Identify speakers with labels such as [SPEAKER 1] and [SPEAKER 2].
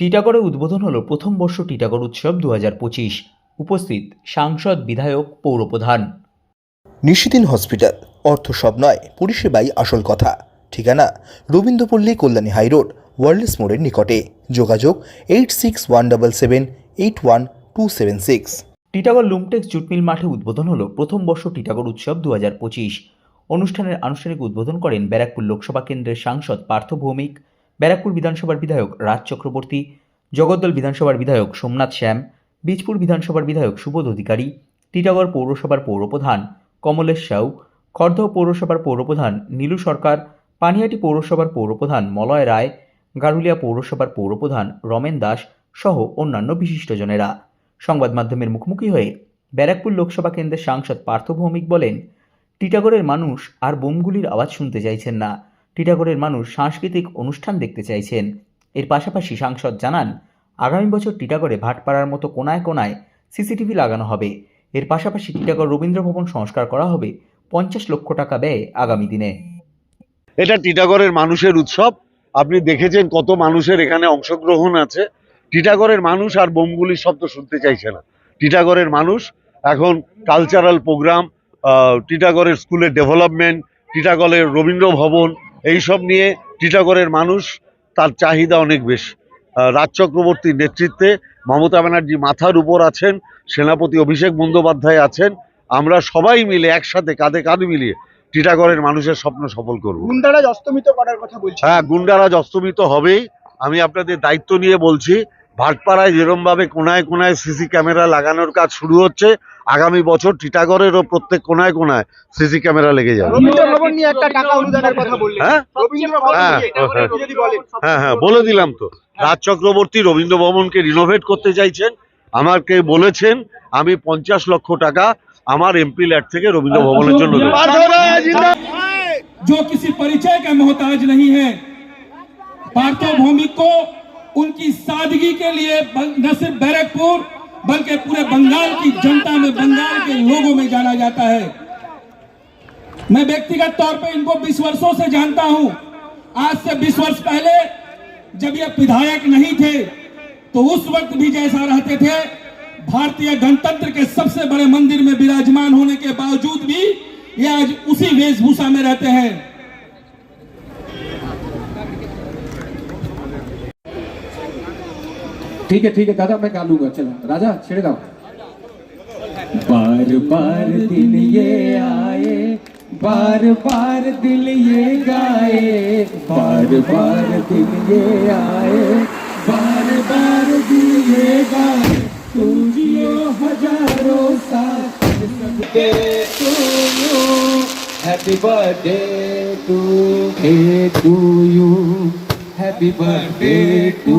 [SPEAKER 1] টিটাগড়ে উদ্বোধন হলো প্রথম বর্ষ টিটাগড় উৎসব দু হাজার পঁচিশ। উপস্থিত সাংসদ বিধায়ক পৌরপ্রধান।
[SPEAKER 2] নিশিদিন হসপিটাল অর্থ সব নয় পরিষেবাই আসল কথা। ঠিকানা রবীন্দ্রপল্লী কল্যাণী হাইরোড ওয়ার্ল্ডস মোড়ের নিকটে। যোগাযোগ eight six one double seven eight one two seven six.
[SPEAKER 1] Titagarh Loomtex jute mill মাঠে উদ্বোধন হলো প্রথম বর্ষ টিটাগড় উৎসব দু হাজার পঁচিশ। অনুষ্ঠানের আনুষ্ঠানিক উদ্বোধন করেন ব্যারাকপুর লোকসভা কেন্দ্রের সাংসদ পার্থ ভৌমিক। ব্যারাকপুর বিধানসভার বিধায়ক রাজ চক্রবর্তী, জগদ্দল বিধানসভার বিধায়ক সোমনাথ শ্যাম, বীজপুর বিধানসভার বিধায়ক সুবোধ অধিকারী, টিটাগড় পৌরসভার পৌরপ্রধান কমলেশ সাউ খর্দহ পৌরসভার পৌরপ্রধান নীলু সরকার পানিহাটি পৌরসভার পৌরপ্রধান মলয় রায়, গারুলিয়া পৌরসভার পৌরপ্রধান রমেন দাস সহ অন্যান্য বিশিষ্টজনেরা। সংবাদ মাধ্যমের মুখোমুখি হয়ে ব্যারাকপুর লোকসভা কেন্দ্রের সাংসদ পার্থ ভৌমিক বলেন, টিটাগড়ের মানুষ আর বোমগুলির আওয়াজ শুনতে চাইছেন না। টিটাগড়ের মানুষ সাংস্কৃতিক অনুষ্ঠান দেখতে চাইছেন। এর পাশাপাশি সাংসদ জানান, আগামী বছর টিটাগড়ে ভাটপাড়ার মতো কোনায় কোনায় সিসিটিভি লাগানো হবে। এর পাশাপাশি টিটাগড় রবীন্দ্র ভবন সংস্কার করা হবে পঞ্চাশ লক্ষ টাকা ব্যয়ে আগামী দিনে।
[SPEAKER 3] এটা টিটাগড়ের মানুষের উৎসব। আপনি দেখেছেন কত মানুষের এখানে অংশগ্রহণ আছে। টিটাগড়ের মানুষ আর বোমগুলির শব্দ শুনতে চাইছে না। টিটাগড়ের মানুষ এখন কালচারাল প্রোগ্রাম টিটাগড়ের স্কুলের ডেভেলপমেন্ট টিটাগড়ের রবীন্দ্র ভবন এইসব নিয়ে টিটাগড়ের মানুষ তার চাহিদা অনেক বেশি। রাজ চক্রবর্তীর নেতৃত্বে মমতা ব্যানার্জি মাথার উপর আছেন সেনাপতি অভিষেক বন্দ্যোপাধ্যায় আছেন। আমরা সবাই মিলে একসাথে কাঁধে কাঁধ মিলিয়ে টিটাগড়ের মানুষের স্বপ্ন সফল করব।
[SPEAKER 4] গুন্ডারাজ অস্তমিত করার কথা বলছি
[SPEAKER 3] হ্যাঁ গুন্ডারাজ অস্তমিত হবেই। আমি আপনাদের দায়িত্ব নিয়ে বলছি ভাটপাড়ায় যেরমভাবে কোনায় কোনায় সিসি ক্যামেরা লাগানোর কাজ শুরু হচ্ছে আগামী বছর টিটাগড়েরও প্রত্যেক কোনায় কোনায় সিসি ক্যামেরা লেগে যাবে
[SPEAKER 4] রবীন্দ্র ভবন নিয়ে একটা টাকা অনুদানের কথা বললেন
[SPEAKER 3] হ্যাঁ
[SPEAKER 4] রবীন্দ্র ভবন
[SPEAKER 3] হ্যাঁ,
[SPEAKER 4] নিয়ে
[SPEAKER 3] হ্যাঁ।
[SPEAKER 4] একটু যদি বলেন
[SPEAKER 3] হ্যাঁ হ্যাঁ বলে দিলাম তো রাজ চক্রবর্তী রবীন্দ্র ভবনকে রিনোভেট করতে চাইছেন আমাকে বলেছেন আমি পঞ্চাশ লক্ষ টাকা আমার এমপি ল্যাট থেকে রবীন্দ্র ভবনের জন্য দেবো।
[SPEAKER 5] जो किसी परिचय का मोहताज नहीं है पार्थो भौमिक को उनकी सादगी के लिए न सिर्फ़ बैरकपुर, बल्कि पूरे बंगाल की जनता में, बंगाल के लोगों में जाना जाता है। मैं व्यक्तिगत तौर पे इनको 20 वर्षों से जानता हूँ। आज से 20 वर्ष पहले जब ये विधायक नहीं थे तो उस वक्त भी जैसा रहते थे, भारतीय गणतंत्र के सबसे बड़े मंदिर में विराजमान होने के बावजूद भी ये आज उसी वेशभूषा में रहते हैं। ठीक है ठीक है, दादा, मैं गा लूँगा, चलो। राजा, छेड़ गाओ बार बार दिन ये आए, बार बार दिल ये गाए, बार बार दिन ये आए, बार बार दिल ये गाए। तुम जियो हज़ारों साल happy birthday to hey to you happy birthday to